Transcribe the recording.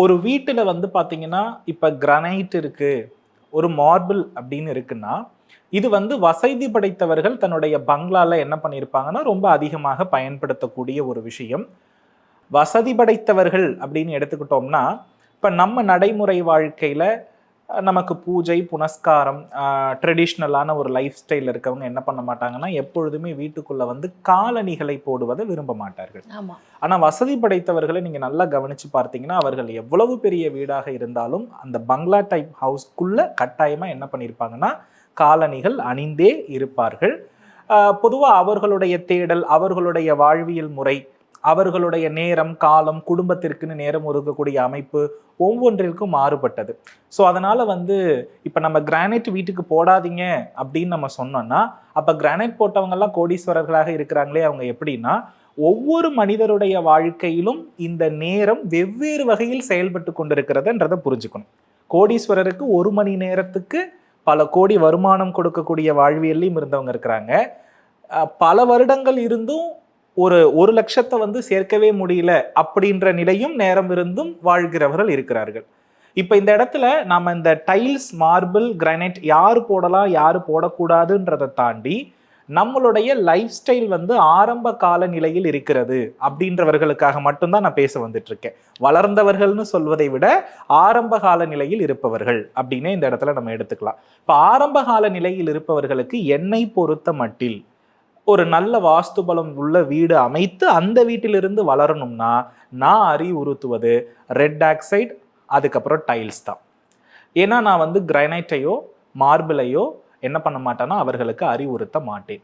ஒரு வீட்டில் வந்து பார்த்தீங்கன்னா இப்போ கிரனைட் இருக்குது ஒரு மார்பிள் அப்படின்னு இருக்குன்னா இது வந்து வசதி படைத்தவர்கள் தன்னுடைய பங்களால என்ன பண்ணியிருப்பாங்கன்னா ரொம்ப அதிகமாக பயன்படுத்தக்கூடிய ஒரு விஷயம். வசதி படைத்தவர்கள் அப்படின்னு எடுத்துக்கிட்டோம்னா இப்போ நம்ம நடைமுறை வாழ்க்கையில் நமக்கு பூஜை புனஸ்காரம் ட்ரெடிஷ்னலான ஒரு லைஃப் ஸ்டைல் இருக்கவங்க என்ன பண்ண மாட்டாங்கன்னா எப்பொழுதுமே வீட்டுக்குள்ள வந்து காலணிகளை போடுவதை விரும்ப மாட்டார்கள். ஆமா. ஆனா வசதி படைத்தவர்களை நீங்க நல்லா கவனிச்சு பார்த்தீங்கன்னா அவர்கள் எவ்வளவு பெரிய வீடாக இருந்தாலும் அந்த பங்களா டைப் ஹவுஸ்க்குள்ள கட்டாயமா என்ன பண்ணியிருப்பாங்கன்னா காலணிகள் அணிந்தே இருப்பார்கள். ஆஹ் பொதுவா அவர்களுடைய தேடல் அவர்களுடைய வாழ்வியல் முறை அவர்களுடைய நேரம் காலம் குடும்பத்திற்குன்னு நேரம் ஒதுக்கக்கூடிய அமைப்பு ஒவ்வொன்றிற்கும் மாறுபட்டது. ஸோ அதனால் வந்து இப்போ நம்ம கிரானைட் வீட்டுக்கு போடாதீங்க அப்படின்னு நம்ம சொன்னோம்னா அப்போ கிரானைட் போட்டவங்கெல்லாம் கோடீஸ்வரர்களாக இருக்கிறாங்களே அவங்க எப்படின்னா ஒவ்வொரு மனிதருடைய வாழ்க்கையிலும் இந்த நேரம் வெவ்வேறு வகையில் செயல்பட்டு கொண்டிருக்கிறதுன்றதை புரிஞ்சுக்கணும். கோடீஸ்வரருக்கு ஒரு மணி நேரத்துக்கு பல கோடி வருமானம் கொடுக்கக்கூடிய வாழ்வியல்லையும் இருந்தவங்க இருக்கிறாங்க. பல வருடங்கள் இருந்தும் ஒரு ஒரு லட்சத்தை வந்து சேர்க்கவே முடியல அப்படின்ற நிலையும் நேரம் இருந்தும் வாழ்கிறவர்கள் இருக்கிறார்கள். இப்போ இந்த இடத்துல நாம் இந்த டைல்ஸ் மார்பிள் கிரானைட் யார் போடலாம் யார் போடக்கூடாதுன்றதை தாண்டி நம்மளுடைய லைஃப் ஸ்டைல் வந்து ஆரம்ப கால நிலையில் இருக்கிறது அப்படின்றவர்களுக்காக மட்டும்தான் நான் பேச வந்துட்டு இருக்கேன் வளர்ந்தவர்கள்னு சொல்வதை விட ஆரம்ப கால நிலையில் இருப்பவர்கள் அப்படின்னே இந்த இடத்துல நம்ம எடுத்துக்கலாம். இப்போ ஆரம்ப கால நிலையில் இருப்பவர்களுக்கு என்னை பொறுத்த மட்டில் ஒரு நல்ல வாஸ்து பலம் உள்ள வீடு அமைத்து அந்த வீட்டிலிருந்து வளரணும்னா நான் அறிவுறுத்துவது ரெட் ஆக்சைடு அதுக்கப்புறம் டைல்ஸ் தான். ஏன்னா நான் வந்து கிரைனைட்டையோ மார்பிளையோ என்ன பண்ண மாட்டேன்னா அவர்களுக்கு அறிவுறுத்த மாட்டேன்.